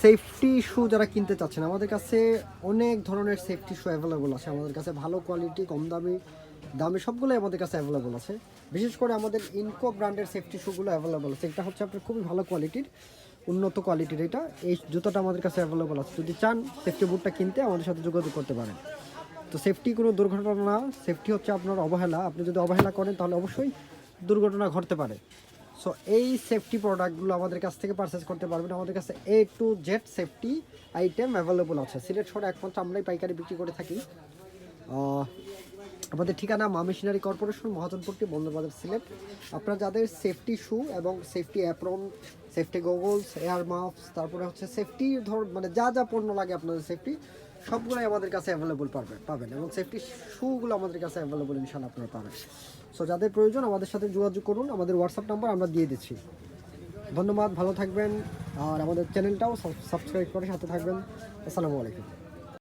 Safety শু যারা কিনতে চাচ্ছেন, আমাদের কাছে অনেক ধরনের সেফটি শু অ্যাভেলেবল আছে। আমাদের কাছে ভালো কোয়ালিটি কম দামি দামি সবগুলোই আমাদের কাছে অ্যাভেলেবল আছে। বিশেষ করে আমাদের ইনকো ব্র্যান্ডের সেফটি শুগুলো অ্যাভেলেবল আছে। এটা হচ্ছে আপনার খুবই ভালো কোয়ালিটির উন্নত কোয়ালিটির এটা। এই জুতোটা আমাদের কাছে অ্যাভেলেবল আছে। যদি চান সেফটি বুটটা কিনতে, আমাদের সাথে যোগাযোগ করতে পারেন। তো সেফটি কোনো দুর্ঘটনা না। সেফটি হচ্ছে আপনার অবহেলা। আপনি যদি অবহেলা করেন, তাহলে অবশ্যই দুর্ঘটনা ঘটতে পারে। সো এই সেফটি প্রোডাক্টগুলো আমাদের কাছ থেকে পারচেস করতে পারবেন। আমাদের কাছে A to Z safety item available আছে। সিলেট শহরে একমাত্র আমরাই পাইকারি বিক্রি করে থাকি। আমাদের ঠিকানা মা মেশিনারি কর্পোরেশন মহাজনপুরটি বন্দরবাজার সিলেট। আপনারা যাদের সেফটি শু এবং safety apron safety goggles air mask তারপরে হচ্ছে সেফটি ধর মানে যা যা পণ্য লাগে আপনাদের সেফটি সবগুলোই আমাদের কাছে অ্যাভেলেবল পাবে, পাবেন এবং সেফটি শুগুলো আমাদের কাছে অ্যাভেলেবল ইনশাল্লাহ আপনারা পাবেন। সো যাদের প্রয়োজন আমাদের সাথে যোগাযোগ করুন, আমাদের হোয়াটসঅ্যাপ নাম্বার আমরা দিয়ে দিচ্ছি। ধন্যবাদ, ভালো থাকবেন, আর আমাদের চ্যানেলটাও সাবস্ক্রাইব করে সাথে থাকবেন। আসসালামু আলাইকুম।